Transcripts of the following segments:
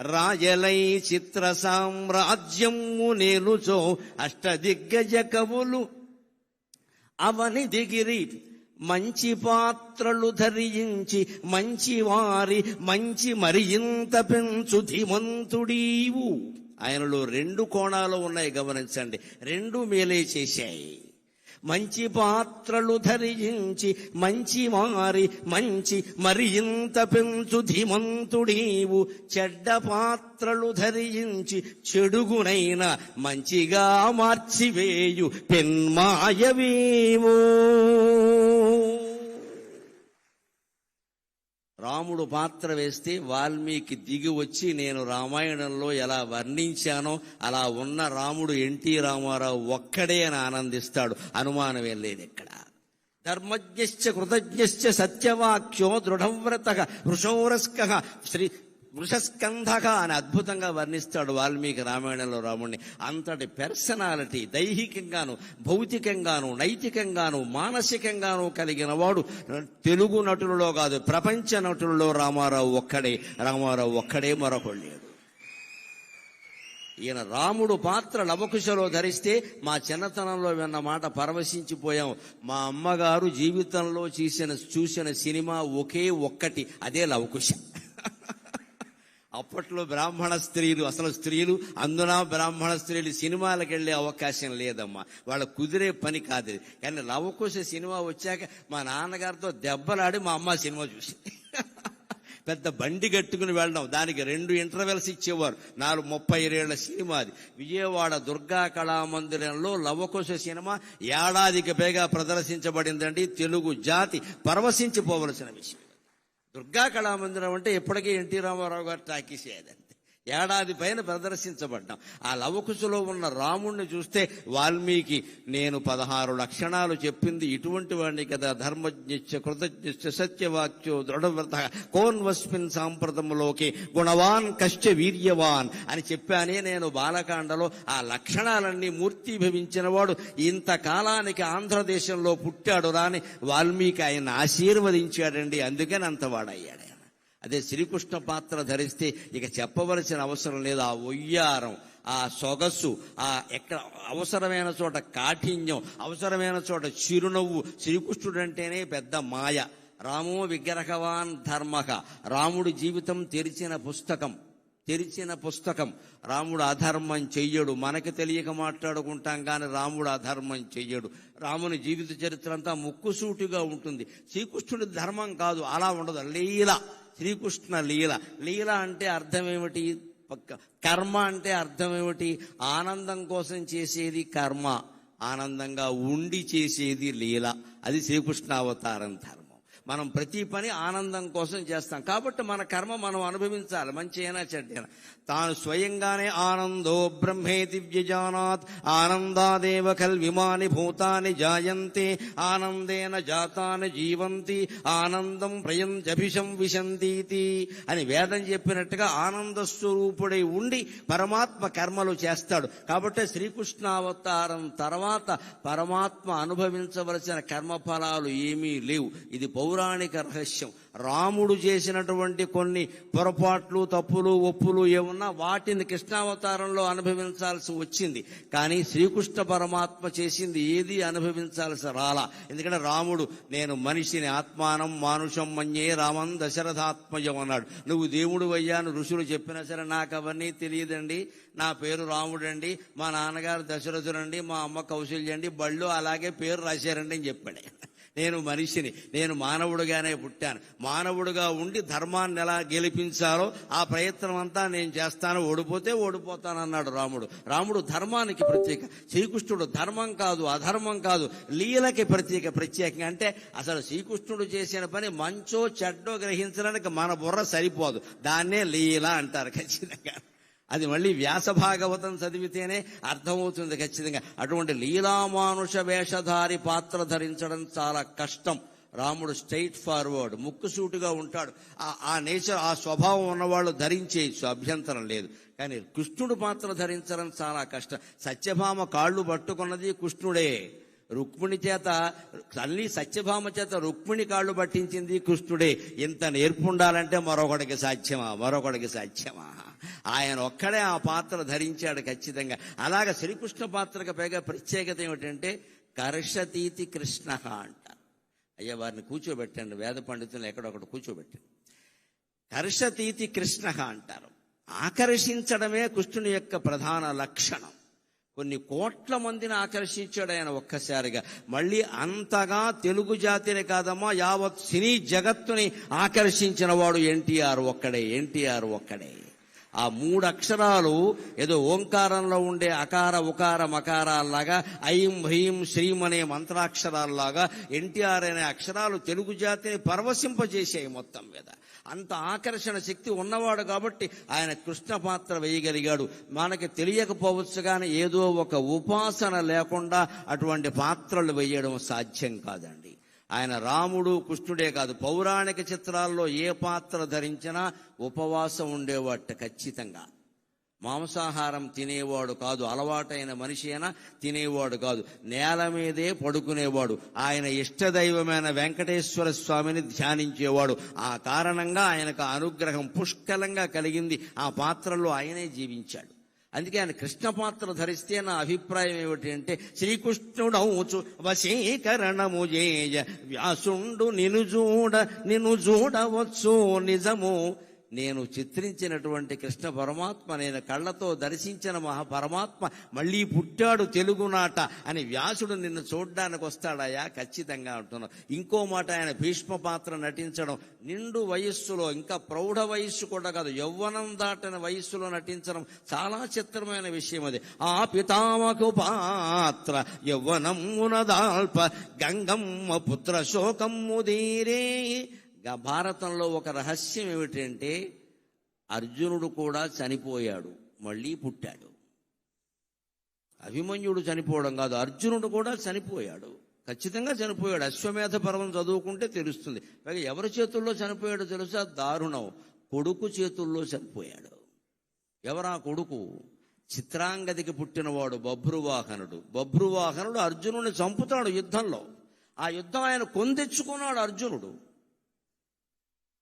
రాజలై చిత్ర సామ్రాజ్యము నేలుచో అష్టదిగ్గజ కవులు అవని దిగిరి మంచి పాత్రలు ధరించి మంచి వారి మంచి మరింత పెంచు ధీమంతుడీవు. ఆయనలో రెండు కోణాలు ఉన్నాయి గమనించండి. రెండు మేలే చేశాయి. మంచి పాత్రలు ధరించి మంచి మారి మంచి మరింత పెంచు ధీమంతుడీవు. చెడ్డ పాత్రలు ధరించి చెడుగునైన మంచిగా మార్చివేయు పెన్మాయవీవో. రాముడు పాత్ర వేస్తే వాల్మీకి దిగి వచ్చి నేను రామాయణంలో ఎలా వర్ణించానో అలా ఉన్న రాముడు ఎన్టీ రామారావు ఒక్కడే అని ఆనందిస్తాడు. అనుమానమే లేదు ఇక్కడ. ధర్మజ్ఞశ్చ కృతజ్ఞశ్చ సత్యవాక్యో దృఢవ్రత వృషోరస్క శ్రీ వృషస్కంధక అని అద్భుతంగా వర్ణిస్తాడు వాల్మీకి రామాయణంలో రాముడిని అంతటి పర్సనాలిటీ దైహికంగాను భౌతికంగాను నైతికంగాను మానసికంగాను కలిగిన వాడు తెలుగు నటులలో కాదు ప్రపంచ నటులలో రామారావు ఒక్కడే. రామారావు ఒక్కడే మరొకడు లేడు. ఈయన రాముడు పాత్ర లవకుశలో ధరిస్తే మా చిన్నతనంలో విన్న మాట పరవశించిపోయాం. మా అమ్మగారు జీవితంలో చూసిన చూసిన సినిమా ఒకే ఒక్కటి అదే లవకుశ అప్పట్లో బ్రాహ్మణ స్త్రీలు అసలు స్త్రీలు అందున బ్రాహ్మణ స్త్రీలు సినిమాలకు వెళ్ళే అవకాశం లేదమ్మా. వాళ్ళ కుదిరే పని కాదు. కానీ లవకుశ సినిమా వచ్చాక మా నాన్నగారితో దెబ్బలాడి మా అమ్మ సినిమా చూసి పెద్ద బండి కట్టుకుని వెళ్ళడం. దానికి రెండు ఇంటర్వెల్స్ ఇచ్చేవారు. నాలుగు ముప్పై ఏళ్ళ సినిమా అది. విజయవాడ దుర్గా కళామందిరంలో లవకుశ సినిమా ఏడాదికి పైగా ప్రదర్శించబడిందండి. తెలుగు జాతి పరవశించిపోవలసిన విషయం. దుర్గా కళామందిరం అంటే ఇప్పటికే ఎన్టీ రామారావు గారు టాకీస్ అదంతే ఏడాది పైన ప్రదర్శించబడ్డాం. ఆ లవకుశలో ఉన్న రాముణ్ణి చూస్తే వాల్మీకి నేను పదహారు లక్షణాలు చెప్పింది ఇటువంటి వాడిని కదా ధర్మజ్ఞ కృతజ్ఞ సత్యవాక్యో దృఢవ్రత కోన్వస్మిన్ సాంప్రదములోకి గుణవాన్ కశ్చ వీర్యవాన్ అని చెప్పానే నేను బాలకాండలో. ఆ లక్షణాలన్నీ మూర్తిభవించిన వాడు ఇంతకాలానికి ఆంధ్రదేశంలో పుట్టాడు రాని వాల్మీకి ఆయన ఆశీర్వదించాడండి అందుకని అంతవాడయ్యాడు అదే శ్రీకృష్ణ పాత్ర ధరిస్తే ఇక చెప్పవలసిన అవసరం లేదు. ఆ ఒయ్యారం ఆ సొగసు ఆ ఎక్కడ అవసరమైన చోట కాఠిన్యం అవసరమైన చోట చిరునవ్వు. శ్రీకృష్ణుడు అంటేనే పెద్ద మాయ. రామో విగ్రహవాన్ ధర్మక రాముడి జీవితం తెరిచిన పుస్తకం తెరిచిన పుస్తకం. రాముడు అధర్మం చెయ్యడు. మనకి తెలియక మాట్లాడుకుంటాం కానీ రాముడు అధర్మం చెయ్యడు. రాముని జీవిత చరిత్ర అంతా ముక్కుసూటిగా ఉంటుంది. శ్రీకృష్ణుడి ధర్మం కాదు. అలా ఉండదు. లీల. శ్రీకృష్ణ లీల. లీల అంటే అర్థం ఏమిటి కర్మ అంటే అర్థం ఏమిటి ఆనందం కోసం చేసేది కర్మ. ఆనందంగా ఉండి చేసేది లీల. అది శ్రీకృష్ణ అవతారం ధర్మం. మనం ప్రతి పని ఆనందం కోసం చేస్తాం. కాబట్టి మన కర్మ మనం అనుభవించాలి. మంచి అయినా చెడ్డైనా తాను స్వయంగానే ఆనందో బ్రహ్మేతి వ్యజానాత్ ఆనందాదేవ కల్విమాని భూతాని జాయంతే. ఆనందేన జాతాని జీవంతి. ఆనందం ప్రయంజభిషం విశంతీతి అని వేదం చెప్పినట్టుగా ఆనంద స్వరూపుడై ఉండి పరమాత్మ కర్మలు చేస్తాడు. కాబట్టి శ్రీకృష్ణావతారం తర్వాత పరమాత్మ అనుభవించవలసిన కర్మఫలాలు ఏమీ లేవు. ఇది పౌరాణిక రహస్యం. రాముడు చేసినటువంటి కొన్ని పొరపాట్లు తప్పులు ఒప్పులు ఏమున్నా వాటిని కృష్ణావతారంలో అనుభవించాల్సి వచ్చింది. కానీ శ్రీకృష్ణ పరమాత్మ చేసింది ఏది అనుభవించాల్సి రాలా. ఎందుకంటే రాముడు నేను మనిషిని ఆత్మానం మానుషం మన్యే రామం దశరథాత్మయం అన్నాడు. నువ్వు దేవుడు అయ్యాను ఋషులు చెప్పినా సరే నాకు అవన్నీ తెలియదండి. నా పేరు రాముడండి మా నాన్నగారు దశరథుడండి మా అమ్మ కౌశల్యండి బళ్ళు అలాగే పేరు రాశారండి అని చెప్పాడు. నేను మనిషిని నేను మానవుడుగానే పుట్టాను. మానవుడుగా ఉండి ధర్మాన్ని ఎలా గెలిపించాలో ఆ ప్రయత్నం అంతా నేను చేస్తాను. ఓడిపోతే ఓడిపోతాను అన్నాడు రాముడు. రాముడు ధర్మానికి ప్రత్యేక. శ్రీకృష్ణుడు ధర్మం కాదు అధర్మం కాదు లీలకి ప్రత్యేక ప్రత్యేకంగా. అంటే అసలు శ్రీకృష్ణుడు చేసిన పని మంచో చెడ్డో గ్రహించడానికి మన బుర్ర సరిపోదు. దాన్నే లీల అంటారు ఖచ్చితంగా. అది మళ్ళీ వ్యాస భాగవతం చదివితేనే అర్థమవుతుంది ఖచ్చితంగా. అటువంటి లీలామానుష వేషధారి పాత్ర ధరించడం చాలా కష్టం. రాముడు స్ట్రైట్ ఫార్వర్డ్ ముక్కుసూటిగా ఉంటాడు. ఆ- ఆ నేచర్ ఆ స్వభావం ఉన్నవాళ్ళు ధరించేయచ్చు అభ్యంతరం లేదు. కానీ కృష్ణుడు పాత్ర ధరించడం చాలా కష్టం. సత్యభామ కాళ్ళు పట్టుకున్నది కృష్ణుడే. రుక్మిణి చేత తల్లి సత్యభామ చేత రుక్మిణి కాళ్ళు పట్టించింది కృష్ణుడే. ఇంత నేర్పు ఉండాలంటే మరొకడికి సాధ్యమా? మరొకడికి సాధ్యమా? ఆయన ఒక్కడే ఆ పాత్ర ధరించాడు ఖచ్చితంగా. అలాగ శ్రీకృష్ణ పాత్రకు పైగా ప్రత్యేకత ఏమిటంటే కర్షతీతి కృష్ణ అంటారు అయ్యా వారిని కూర్చోబెట్టండి. వేద పండితులు ఎక్కడొకటి కూర్చోబెట్టండి. కర్షతీతి కృష్ణ అంటారు. ఆకర్షించడమే కృష్ణుని యొక్క ప్రధాన లక్షణం. కొన్ని కోట్ల మందిని ఆకర్షించాడు ఆయన ఒక్కసారిగా. మళ్ళీ అంతగా తెలుగు జాతిని కాదమ్మా యావత్ సినీ జగత్తుని ఆకర్షించిన వాడు ఎన్టీఆర్ ఒక్కడే ఎన్టీఆర్ ఒక్కడే. ఆ మూడు అక్షరాలు ఏదో ఓంకారంలో ఉండే అకార ఉకార మకారాల్లాగా ఐం హ్రీం శ్రీం అనే మంత్రాక్షరాల్లాగా ఎన్టీఆర్ అనే అక్షరాలు తెలుగు జాతిని పరవశింపజేసాయి మొత్తం మీద. అంత ఆకర్షణ శక్తి ఉన్నవాడు కాబట్టి ఆయన కృష్ణ పాత్ర వేయగలిగాడు. మనకి తెలియకపోవచ్చు కానీ ఏదో ఒక ఉపాసన లేకుండా అటువంటి పాత్రలు వేయడం సాధ్యం కాదండి. ఆయన రాముడు కృష్ణుడే కాదు. పౌరాణిక చిత్రాల్లో ఏ పాత్ర ధరించినా ఉపవాసం ఉండేవాట ఖచ్చితంగా. మాంసాహారం తినేవాడు కాదు అలవాటైన మనిషి అయినా తినేవాడు కాదు. నేల మీదే పడుకునేవాడు. ఆయన ఇష్టదైవమైన వెంకటేశ్వర స్వామిని ధ్యానించేవాడు. ఆ కారణంగా ఆయనకు అనుగ్రహం పుష్కలంగా కలిగింది. ఆ పాత్రలో ఆయనే జీవించాడు. అందుకే ఆయన కృష్ణ పాత్ర ధరిస్తే నా అభిప్రాయం ఏమిటి అంటే శ్రీకృష్ణుడౌచు వశీకరణము జేయ వ్యాసుండు నిను చూడ నిన్ను చూడవచ్చు నిజము. నేను చిత్రించినటువంటి కృష్ణ పరమాత్మ నేను కళ్ళతో దర్శించిన మహా పరమాత్మ మళ్ళీ పుట్టాడు తెలుగునాట అని వ్యాసుడు నిన్ను చూడ్డానికి వస్తాడయా ఖచ్చితంగా అంటున్నాను ఇంకో మాట ఆయన భీష్మ పాత్ర నటించడం నిండు వయస్సులో ఇంకా ప్రౌఢ వయస్సు కూడా కాదు యవ్వనం దాటిన వయస్సులో నటించడం చాలా చిత్రమైన విషయం అది. ఆ పితామకు పాత్ర యవ్వనమున దాల్ప గంగమ్మ పుత్ర శోకమ్ము దీరే భారతంలో ఒక రహస్యం ఏమిటంటే అర్జునుడు కూడా చనిపోయాడు మళ్ళీ పుట్టాడు. అభిమన్యుడు చనిపోవడం కాదు అర్జునుడు కూడా చనిపోయాడు. ఖచ్చితంగా చనిపోయాడు. అశ్వమేధ పర్వం చదువుకుంటే తెలుస్తుంది. పైగా ఎవరి చేతుల్లో చనిపోయాడో తెలుసా? దారుణం. కొడుకు చేతుల్లో చనిపోయాడు. ఎవరా కొడుకు? చిత్రాంగదికి పుట్టినవాడు బభ్రువాహనుడు. బభ్రువాహనుడు అర్జునుడిని చంపుతాడు యుద్ధంలో. ఆ యుద్ధం ఆయన కొందెచ్చుకున్నాడు అర్జునుడు.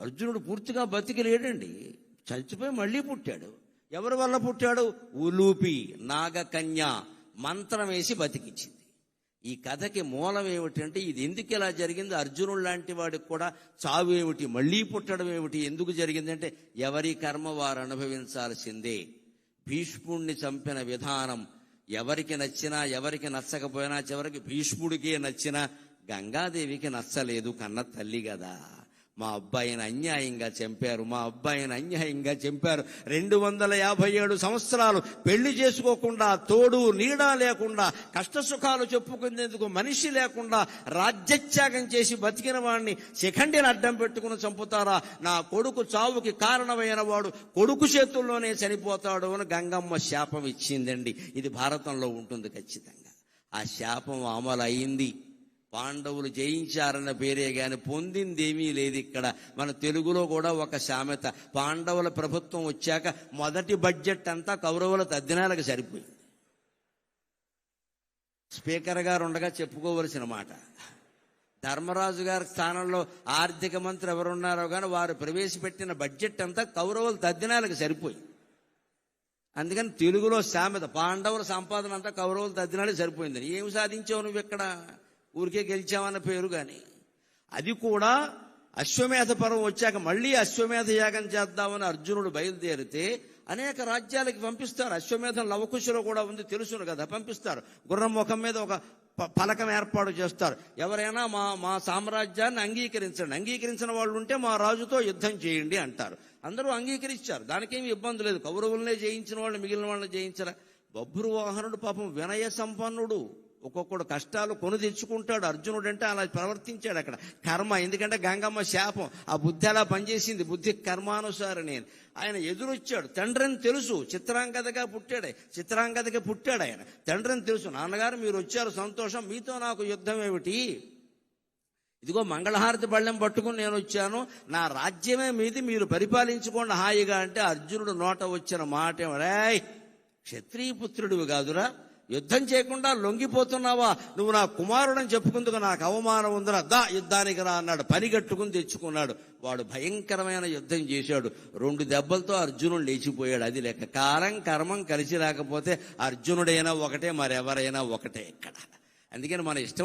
అర్జునుడు పూర్తిగా బతికి లేడండి చచ్చిపోయి మళ్ళీ పుట్టాడు. ఎవరి వల్ల పుట్టాడు? ఉలూపి నాగకన్య మంత్రం వేసి బతికించింది. ఈ కథకి మూలం ఏమిటంటే ఇది ఎందుకు ఇలా జరిగింది? అర్జునుడు లాంటి వాడికి కూడా చావు ఏమిటి? మళ్ళీ పుట్టడం ఏమిటి? ఎందుకు జరిగిందంటే ఎవరి కర్మ వారు అనుభవించాల్సిందే. భీష్ముణ్ణి చంపిన విధానం ఎవరికి నచ్చినా ఎవరికి నచ్చకపోయినా చివరికి భీష్ముడికే నచ్చినా గంగాదేవికి నచ్చలేదు కన్న తల్లి కదా మా అబ్బాయిని అన్యాయంగా చంపారు మా అబ్బాయిని అన్యాయంగా చంపారు. రెండు వందల యాభై ఏడు సంవత్సరాలు పెళ్ళి చేసుకోకుండా తోడు నీడ లేకుండా కష్ట సుఖాలు చెప్పుకునేందుకు మనిషి లేకుండా రాజ్యత్యాగం చేసి బతికిన వాడిని శిఖండిని అడ్డం పెట్టుకుని చంపుతారా? నా కొడుకు చావుకి కారణమైన వాడు కొడుకు చేతుల్లోనే చనిపోతాడు అని గంగమ్మ శాపం ఇచ్చిందండి. ఇది భారతంలో ఉంటుంది ఖచ్చితంగా. ఆ శాపం అమలు అయింది పాండవులు జయించారన్న పేరే గాని పొందిందేమీ లేదు ఇక్కడ. మన తెలుగులో కూడా ఒక సామెత పాండవుల ప్రభుత్వం వచ్చాక మొదటి బడ్జెట్ అంతా కౌరవుల తద్దినాలకు సరిపోయింది. స్పీకర్ గారు ఉండగా చెప్పుకోవలసిన మాట. ధర్మరాజు గారి స్థానంలో ఆర్థిక మంత్రి ఎవరున్నారో కానీ వారు ప్రవేశపెట్టిన బడ్జెట్ అంతా కౌరవుల తద్దినాలకు సరిపోయింది. అందుకని తెలుగులో సామెత పాండవుల సంపాదన అంతా కౌరవుల తద్దినాలకు సరిపోయిందని. ఏమి సాధించావు నువ్వు ఇక్కడ? ఊరికే గెలిచామన్న పేరు కానీ అది కూడా అశ్వమేధ పర్వం వచ్చాక మళ్ళీ అశ్వమేధ యాగం చేద్దామని అర్జునుడు బయలుదేరితే అనేక రాజ్యాలకి పంపిస్తారు. అశ్వమేధం లవకుశలో కూడా ఉంది తెలుసును కదా పంపిస్తారు. గుర్రం ముఖం మీద ఒక ప- పలకం ఏర్పాటు చేస్తారు. ఎవరైనా మా మా సామ్రాజ్యాన్ని అంగీకరించండి. అంగీకరించిన వాళ్ళు ఉంటే మా రాజుతో యుద్ధం చేయండి అంటారు. అందరూ అంగీకరించారు. దానికేమి ఇబ్బంది లేదు. కౌరవులనే జయించిన వాళ్ళు మిగిలిన వాళ్ళని జయించరా? బొబ్బురు వాహనుడు పాపం వినయ సంపన్నుడు. ఒక్కొక్కడు కష్టాలు కొను తెచ్చుకుంటాడు. అర్జునుడు అంటే అలా ప్రవర్తించాడు అక్కడ. కర్మ ఎందుకంటే గంగమ్మ శాపం. ఆ బుద్ధి అలా పనిచేసింది? బుద్ధి కర్మానుసారి నేను ఆయన ఎదురొచ్చాడు. తండ్రిని తెలుసు. చిత్రాంగదగా పుట్టాడు. చిత్రాంగదగా పుట్టాడు ఆయన. తండ్రిని తెలుసు. నాన్నగారు మీరు వచ్చారు. సంతోషం. మీతో నాకు యుద్ధం ఏమిటి? ఇదిగో మంగళహారతి బళ్ళెం పట్టుకుని నేను వచ్చాను. నా రాజ్యమే మీది. మీరు పరిపాలించుకోండి హాయిగా అంటే అర్జునుడు నోట వచ్చిన మాట. క్షత్రియ పుత్రుడివి కాదురా. యుద్ధం చేయకుండా లొంగిపోతున్నావా? నువ్వు నా కుమారుడని చెప్పుకుందుకు నాకు అవమానం ఉందిరా. దా యుద్ధానికి రా అన్నాడు. పని కట్టుకుని తెచ్చుకున్నాడు. వాడు భయంకరమైన యుద్ధం చేశాడు. రెండు దెబ్బలతో అర్జునుడు లేచిపోయాడు. అది లెక్క. కారం కర్మం కలిసి రాకపోతే అర్జునుడైనా ఒకటే మరెవరైనా ఒకటే ఇక్కడ. అందుకని మన ఇష్టం